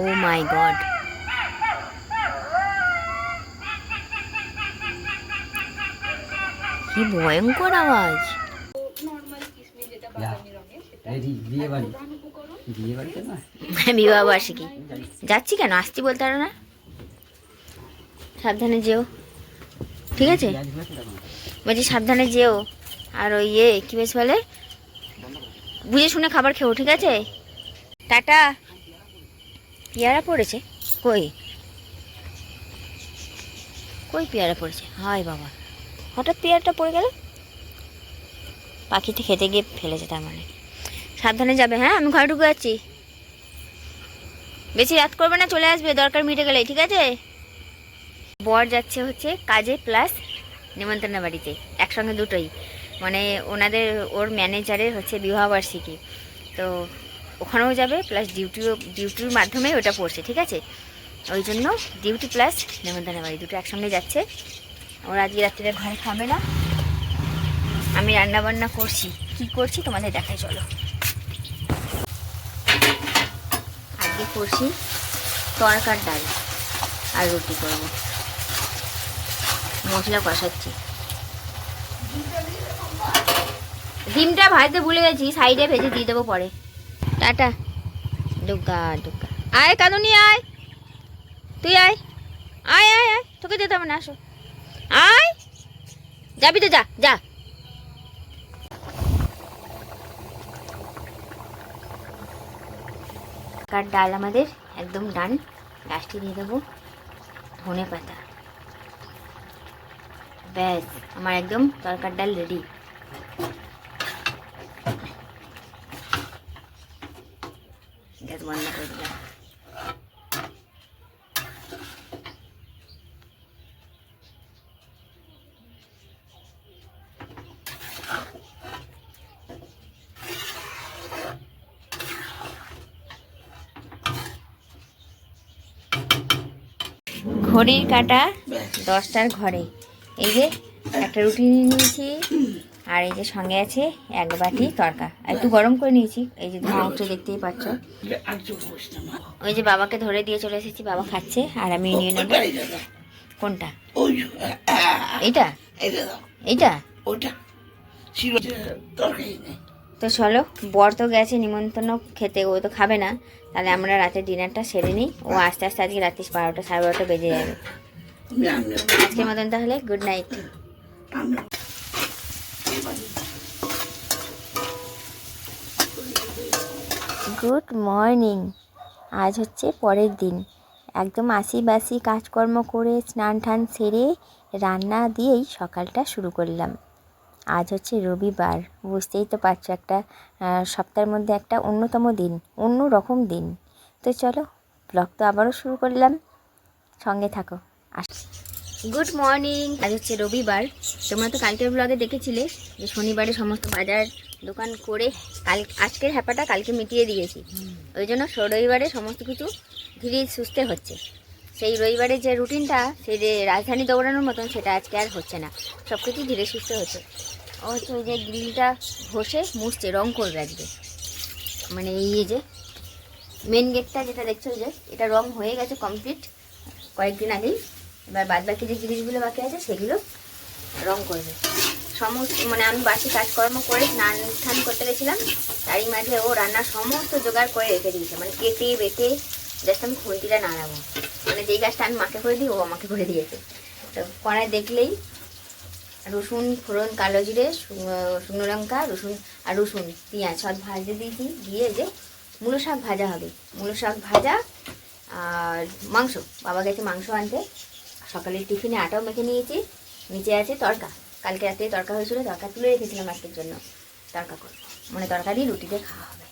O my God কি ভয়ঙ্কর আওয়াজ। রেডি বিয়ে বাড়ি। বিয়ে বাড়িতে না? বিবাহ বার্ষিকী যাচ্ছি কেন? আসছি বলতে পারো না? সাবধানে যেও। ঠিক আছে? বলছি সাবধানে যেও। আর ওই ইয়ে কী বেশ বলে? বুঝে শুনে খাবার খেও ঠিক আছে? টাটা। পেয়ারা পড়েছে? কই? কই পেয়ারা পড়েছে? হায় বাবা। হঠাৎ পেয়ারাটা পড়ে গেল? পাখিতে খেতে গিয়ে ফেলেছে তার মানে। সাবধানে যাবে হ্যাঁ? আমি ঘরে ঢুকে যাচ্ছি। বেশি রাত করবে না, চলে আসবে। দরকার মিটে গেলে, ঠিক আছে? বর যাচ্ছে হচ্ছে কাজে প্লাস নিমন্ত্রণ বাড়িতে, একসঙ্গে দুটোই। মানে ওনাদের, ওর ম্যানেজারের হচ্ছে বিবাহবার্ষিকী। তো ওখানেও যাবে প্লাস ডিউটিও ডিউটির মাধ্যমে ওটা পড়ছে, ঠিক আছে? ওই জন্য ডিউটি প্লাস নিমন্ত্রণ বাড়ি, দুটো একসঙ্গে যাচ্ছে। ওরা আজকে রাত্রিরে ঘরে খাবে না। আমি রান্না বান্না করছি। কি করছি তোমাদের দেখাই, চলো। আজকে করছি তরকার ডাল আর রুটি করব। মশলা কষাচ্ছি। ডিমটা ভাজতে ভুলে গেছি সাইডে ভেজে দিয়ে দেবো পরে। টাটা। দুগ্গা দুগ্গা আয় কাদুনি আয়। তুই আয়। আয় আয় আয়। তোকে যেতে হবে না, আসো। আয়। যাবি তো, যা যা। কার ডাল আমাদের? একদম ডান। লাস্টে দিয়ে দেবো ধনে পাতা ব্যাস, আমার একদম তরকার ডাল রেডি গ্যাস বন্ধ করে দিলাম ঘড়ির কাটা দশটার ঘরে। এই যে একটা রুটি নিয়ে নিয়েছি আর এই যে সঙ্গে আছে এক বাটি তরকা। একটু গরম করে নিয়েছি এই যে উঠছে দেখতেই পাচ্ছ। ওই যে বাবাকে ধরে দিয়ে চলে এসেছি বাবা খাচ্ছে আর আমি নিয়ে নেব। কোনটা? এইটা? এইটা? ওটা তো চলো, বর তো গেছে, নিমন্ত্রণ খেতে, ও তো খাবে না। তাহলে আমরা রাতে ডিনারটা সেরে নিই। ও আস্তে আস্তে আজকে রাত্রি বারোটা, সাড়ে বারোটা বেজে যাবে। আজকের মতন তাহলে গুড নাইট গুড মর্নিং আজ হচ্ছে পরের দিন। একদম আশি বাসি কাজকর্ম করে স্নান টান সেরে রান্না দিয়েই সকালটা শুরু করলাম। আজ হচ্ছে রবিবার, বুঝতেই তো পারছ একটা সপ্তাহের মধ্যে একটা অন্যতম দিন, অন্য রকম দিন। তো চলো ব্লগ তো আবারও শুরু করলাম। সঙ্গে থাকো। আস গুড মর্নিং আজ হচ্ছে রবিবার। তোমরা তো কালকের ব্লগে দেখেছিলে যে শনিবারে সমস্ত বাজার দোকান করে কাল আজকের হ্যাপাটা কালকে মিটিয়ে দিয়েছি। ওই জন্য রবিবারে সমস্ত কিছু ধীরে সুস্থে হচ্ছে। সেই রবিবারে যে রুটিনটা সেই যে রাজধানী দৌড়ানোর মতন, সেটা আজকে আর হচ্ছে না। সব কিছু ধীরে সুস্থে হচ্ছে। হচ্ছে ওই যে গ্রিলটা ঘষে মুছছে, রং করবে আজকে মানে এই যে মেন গেটটা যেটা দেখছ যে, এটা রং হয়ে গেছে কমপ্লিট কয়েকদিন আগেই। এবার বাদ বাকি যে জিনিসগুলো বাকি আছে, সেগুলো রং করবে। সমস্ত মানে আমি বাসি কাজকর্ম করে স্নান স্নান করতে গেছিলাম, তারই মাঝে ও রান্নার সমস্ত জোগাড় করে রেখে দিয়েছে। মানে কেটে, বেটে জাস্ট আমি খুঁটিটা নাড়াবো। মানে যেই গাছটা আমি মাকে করে দিই, ও আমাকে করে দিয়েছে। তো কড়াই দেখলেই রসুন, ফোড়ন, কালো জিরে শুকনো লঙ্কা, রসুন আর রসুন, পেঁয়াজ সব ভাজতে দিয়েছি দিয়ে যে মূলো শাক ভাজা হবে। মূলো শাক ভাজা আর মাংস বাবা গেছে মাংস আনতে। সকালে টিফিনে আটাও মেখে নিয়েছি, নিচে আছে তরকা। কালকে রাতে তরকা হয়েছিল, তরকা তুলে রেখেছিলাম আজকের জন্য। তরকা করব। মানে তরকারি রুটিতে খাওয়া হবে।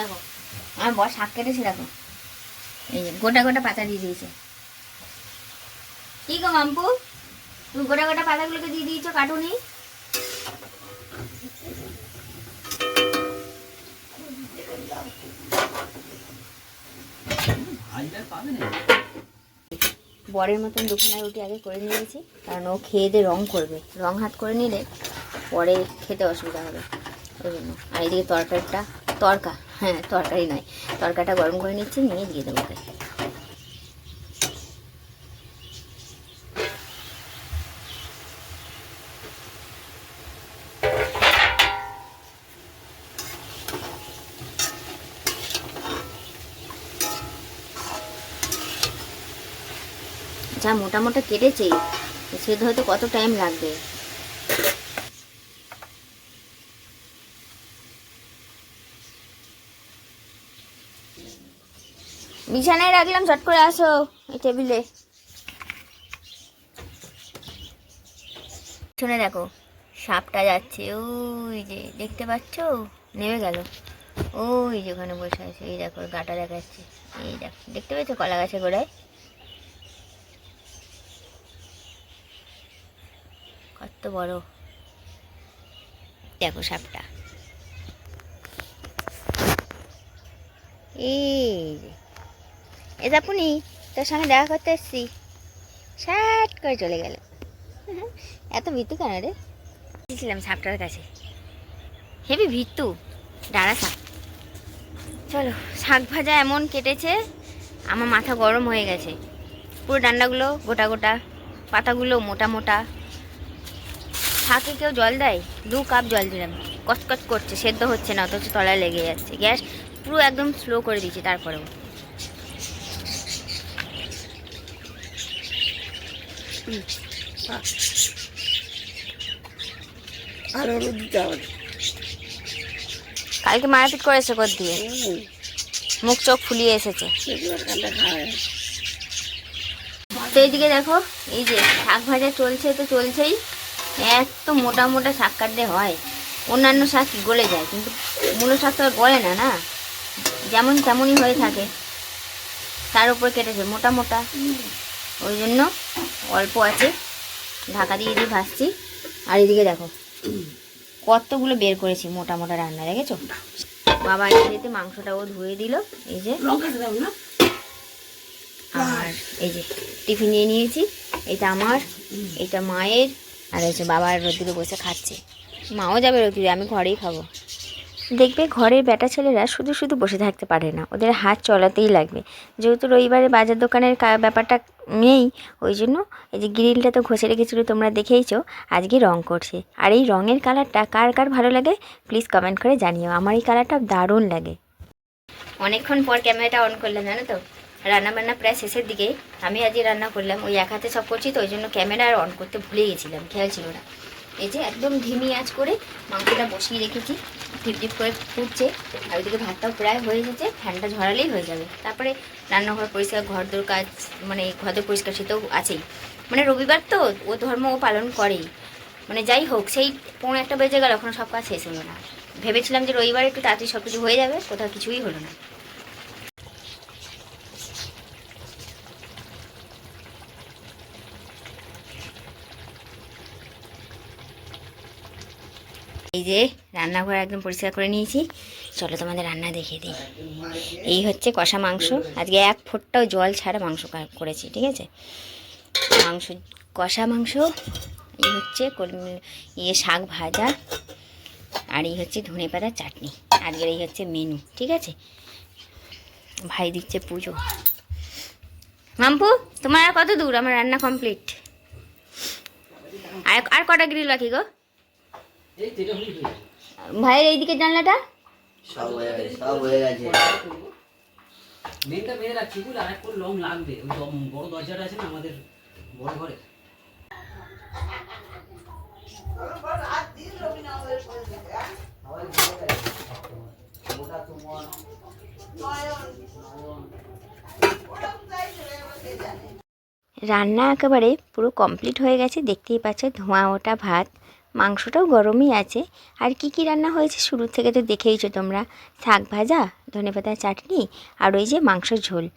দেখো, আমার বর শাক কেটেছে, দেখো। এই যে গোটা গোটা পাতা দিয়ে দিয়েছে। কি গো মাম্পু? তুমি গোটা গোটা পাতাগুলোকে দিয়ে দিয়েছ কাটুনি? বরের মতন দুখানা রুটি আগে করে নিয়েছি, কারণ ও খেয়ে দিয়ে রং করবে। রং হাত করে নিলে পরে খেতে অসুবিধা হবে, ওই জন্য। আর এদিকে তরকারিটা তরকা। হ্যাঁ তরকারি নয়। তরকাটা গরম করে নিচ্ছি, নিয়ে দিয়ে দেবো যা মোটা মোটা কেটেছে, সেদ্ধ হতে কত টাইম লাগবে? বিছানায় রাখলাম, চট করে আসো এই টেবিলে। শুনে দেখো, সাপটা যাচ্ছে, ওই যে দেখতে পাচ্ছ? নেমে গেল। ওই যে ওখানে বসে আছে, এই দেখো গাটা দেখাচ্ছে। এই দেখো, দেখতে পেয়েছ কলা গাছে গোড়ায়? কত বড়। দেখো সাপটা। এই যে। এ তোর সঙ্গে দেখা করতে এসছি। শাট করে চলে গেল। এত ভীতু কেন রে? ছিলাম সাপটার কাছে। হেবি ভীতু ডাড়া সাপ। চলো, শাক ভাজা এমন কেটেছে, আমার মাথা গরম হয়ে গেছে। পুরো ডান্ডাগুলো গোটা গোটা, পাতাগুলো মোটা মোটা। শাকে কেউ জল দেয়? দু কাপ জল দিলাম। কচকচ করছে, সেদ্ধ হচ্ছে না, অথচ তলায় লেগে যাচ্ছে। গ্যাস পুরো একদম স্লো করে দিয়েছি, তারপরেও। আর হলুদ দিতে হবে কালকে মারপিট করেছে কর দিয়ে। মুখ চোখ ফুলিয়ে এসেছে। তো এইদিকে দেখো, এই যে শাক ভাজা চলছে তো চলছেই। এত মোটা মোটা শাক কাটতে হয়। অন্যান্য শাক গলে যায়, কিন্তু মূলো শাক তো গলে না না? যেমন তেমনই হয়ে থাকে। তার উপর কেটেছে, মোটা মোটা। ওই জন্য অল্প আছে। ঢাকা দিয়ে দিয়ে ভাজছি। আর এদিকে দেখো, কতগুলো বের করেছি মোটা মোটা রান্না, দেখেছ? বাবা এসে মাংসটাও ধুয়ে দিল, এই যে। আর এই যে টিফিন নিয়ে নিয়েছি, এটা আমার, এটা মায়ের, আর হচ্ছে বাবার রোদ্দুরে বসে খাচ্ছে। মাও যাবে রোদ্দুরে, আমি ঘরেই খাব। দেখবে ঘরের বেটা ছেলেরা শুধু শুধু বসে থাকতে পারে না। ওদের হাত চলাতেই লাগবে। যেহেতু রবিবারে বাজার দোকানের ব্যাপারটা নেই, ওই জন্য এই যে গ্রিলটা তো ঘষে রেখেছিলো তোমরা দেখেইছো, আজকে রং করছে। আর এই রঙের কালারটা কার কার ভালো লাগে প্লিজ কমেন্ট করে জানিও। আমার এই কালারটা দারুণ লাগে। অনেকক্ষণ পর ক্যামেরাটা অন করলাম, জানো তো? রান্না বান্না প্রায় শেষের দিকে। আমি আজকে রান্না করলাম, ওই এক হাতে সব করছি, তো ওই জন্য ক্যামেরা আর অন করতে ভুলে গেছিলাম, খেয়াল ছিল না। এই যে একদম ধিমি আঁচ করে মাংসটা বসিয়ে রেখেছি। টিপ টিপ করে ফুটছে। আর ওইদিকে ভাতটাও প্রায় হয়ে এসেছে। ফ্যানটা ঝরালেই হয়ে যাবে। তারপরে রান্নাঘর পরিষ্কার, ঘর দোর কাজ মানে ঘর দোর পরিষ্কার সে তো আছেই। মানে রবিবার তো, ও ধর্ম ও পালন করেই। মানে যাই হোক, সেই পৌনে একটা বেজে গেল, এখনও সব কাজ শেষ হলো না। ভেবেছিলাম যে রবিবার একটু তাড়াতাড়ি সব কিছু হয়ে যাবে, কোথাও কিছুই হলো না। এই যে রান্নাঘর একদম পরিষ্কার করে নিয়েছি। চলো তোমাদের রান্না দেখিয়ে দিই। এই হচ্ছে কষা মাংস। আজকে এক ফোঁটটাও জল ছাড়া মাংস করেছি, ঠিক আছে? মাংস, কষা মাংস, এই হচ্ছে ইয়ে শাক ভাজা, আর এই হচ্ছে ধনে পাতার চাটনি। আজকের এই হচ্ছে মেনু ঠিক আছে? ভাই দিচ্ছে পুজো। মাম্পু, তোমার কত দূর? আমার রান্না কমপ্লিট আর আর কটা গ্রিল বাকি গো এই তো এটা হলেই হয়ে যাবে। ভাইয়ের এই এইদিকে জানলাটা? হয়ে হয়ে মেনটা রাখছি আর এক করে লং লাগবে। ওই বড় দরজাটা আছে না আমাদের বড় ঘরে? রান্না একেবারে পুরো কমপ্লিট হয়ে গেছে। দেখতেই পাচ্ছ ধোঁয়া ওটা ভাত। মাংসটাও গরমই আছে। আর কি কি রান্না হয়েছে শুরু থেকে তো দেখেইছো তোমরা। শাক ভাজা ধনেপাতার চাটনি আর ওই যে মাংসর ঝোল।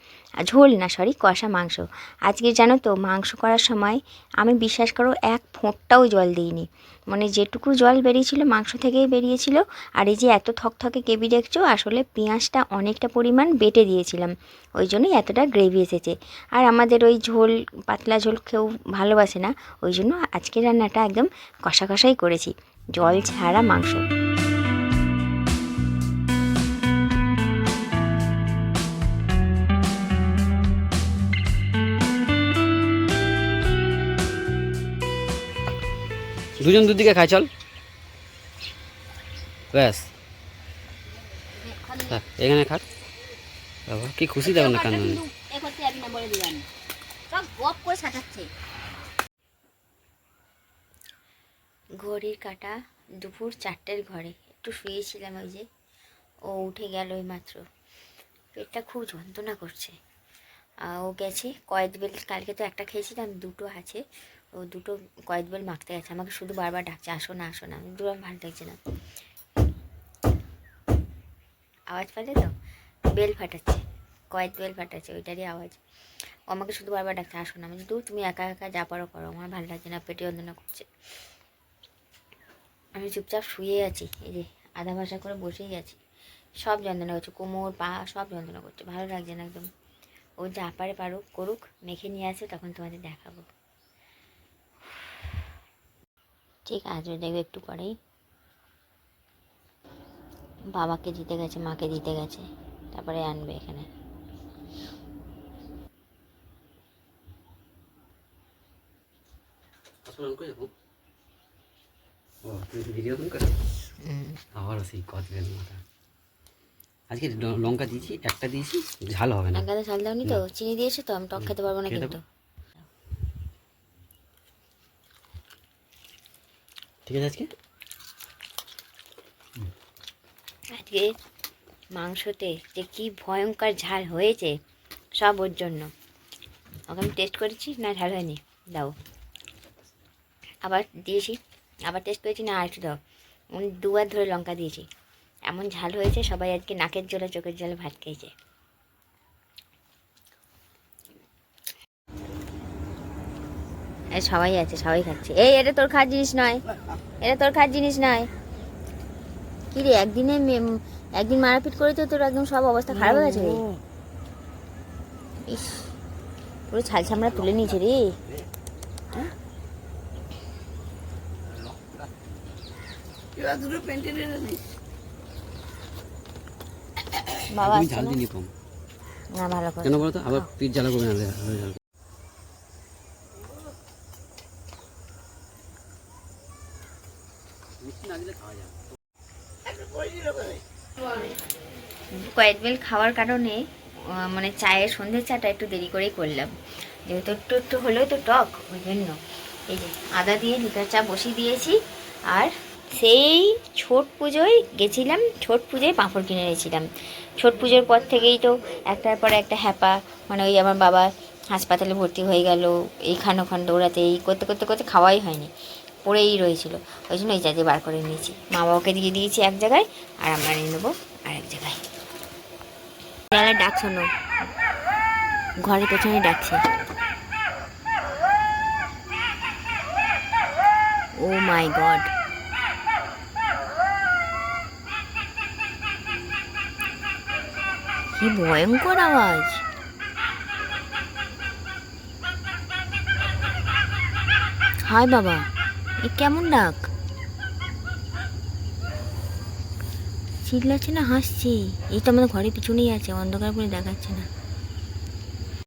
ঝোল না সরি কষা মাংস। আজকে জানো তো, মাংস করার সময় আমি বিশ্বাস করো এক ফোঁটটাও জল দিইনি। মানে যেটুকু জল বেরিয়েছিল, মাংস থেকেই বেরিয়েছিল। আর এই যে এত থকথকে কেবি দেখছ, আসলে পেঁয়াজটা অনেকটা পরিমাণ বেটে দিয়েছিলাম। ওই জন্যই এতটা গ্রেভি এসেছে। আর আমাদের ওই ঝোল, পাতলা ঝোল কেউ ভালোবাসে না। ওই জন্য আজকের রান্নাটা একদম কষা কষাই করেছি। জল ছাড়া মাংস। দুজন দুদিকে খাই চল। ব্যাস। এখানে খাক বাবা, কি খুশি দেখো না কান্না ঘড়ির কাটা দুপুর চারটের ঘরে। একটু শুয়েছিলাম ওই যে, ও উঠে গেল ওই মাত্র পেটটা খুব যন্ত্রণা করছে। ও গেছে, কয়েক বেল, কালকে তো একটা খেয়েছিলাম, দুটো আছে। ও দুটো কয়েদ বেল মাখতে গেছে, আমাকে শুধু বারবার ডাকছে, আসো না আসো না। দূর ভালো লাগছে না। আওয়াজ ফাটে তো? বেল ফাটাচ্ছে, কয়েক বেল ফাটাচ্ছে, ওইটারই আওয়াজ। ও আমাকে শুধু বারবার ডাকছে, আসো না। আমি তুমি একা একা যা পারো করো, আমার ভালো লাগছে না, পেটে যন্ত্রণা করছে। আমি চুপচাপ শুয়ে আছি, এই যে আধা ভাষা করে বসেই আছি। সব যন্ত্রণা করছে, কোমর, পা, সব যন্ত্রণা করছে, ভালো লাগছে না একদম। ও যা পারে পারুক, করুক, মেখে নিয়ে আসে, তখন তোমাদের দেখাবো। ঠিক আছে দেখবে একটু পরেই। বাবাকে দিতে গেছে মাকে দিতে গেছে তারপরে আনবে এখানে। সেই মাথা। আজকে লঙ্কা দিয়েছি একটা দিয়েছি ঝাল হবে না। লঙ্কাতে ঝাল দাওনি তো? চিনি দিয়েছ তো? আমি টক খেতে পারব না খেতে কিন্তু। ঠিক আছে আজকে? আজকে মাংসতে যে কি ভয়ঙ্কর ঝাল হয়েছে, সব ওর জন্য। ওকে আমি টেস্ট করেছি, না ঝাল হয়নি? দাও। আবার দিয়েছি, আবার টেস্ট করেছি, না আর একটু দাও। উনি দুবার ধরে লঙ্কা দিয়েছি। এমন ঝাল হয়েছে, সবাই আজকে নাকের জলে, চোখের জলে ভাত খেয়েছে। সবাই আছে সবাই খাচ্ছে। এই এটা তোর খাওয়ার জিনিস নয়। এটা তোর খাওয়ার জিনিস নয়। কি রে একদিনে একদিন মারাপিট করে তো তোর একদম সব অবস্থা খারাপ হয়ে গেছে রে। ইস পুরো ছাল ছামড়া তুলে নিয়েছে রে। বাবা না? ভালো করে কেন বলো তো আবার পিঠ জ্বালা করবে না ঝাল ঝাল মিষ্টি না দিলে খাওয়া যাবে একটা করে দিলে বোধহয়। কয়েক বেল খাওয়ার কারণে মানে চায়ের সন্ধ্যের চাটা একটু দেরি করেই করলাম। যেহেতু একটু একটু হলেও তো টক, ওই জন্য। এই যে, আদা দিয়ে লিকার চা বসিয়ে দিয়েছি, আর সেই ছোট পুজোয় গেছিলাম, ছোট পুজোয় পাঁপড় কিনে এনেছিলাম। ছোট পুজোর পর থেকেই তো একটার পর একটা হ্যাপা মানে ওই আমার বাবা হাসপাতালে ভর্তি হয়ে গেল এইখান ওখান দৌড়াতে, এই করতে করতে করতে খাওয়াই হয়নি, পড়েই রয়েছিল। ওই জন্য এই চাঁদে বার করে নিয়েছি। মা বাবাকে দিয়ে দিয়েছি এক জায়গায়, আর আমরা নিয়ে নেব আর এক জায়গায়। বেলা ডাক শোনো ঘরের পেছনে ডাকছে। Oh my God. কি ভয়ঙ্কর আওয়াজ। হায় বাবা, এ কেমন ডাক? চিল্লাচ্ছে না হাসছে। এই তো আমাদের ঘরের পিছনেই আছে অন্ধকার করে দেখাচ্ছে না।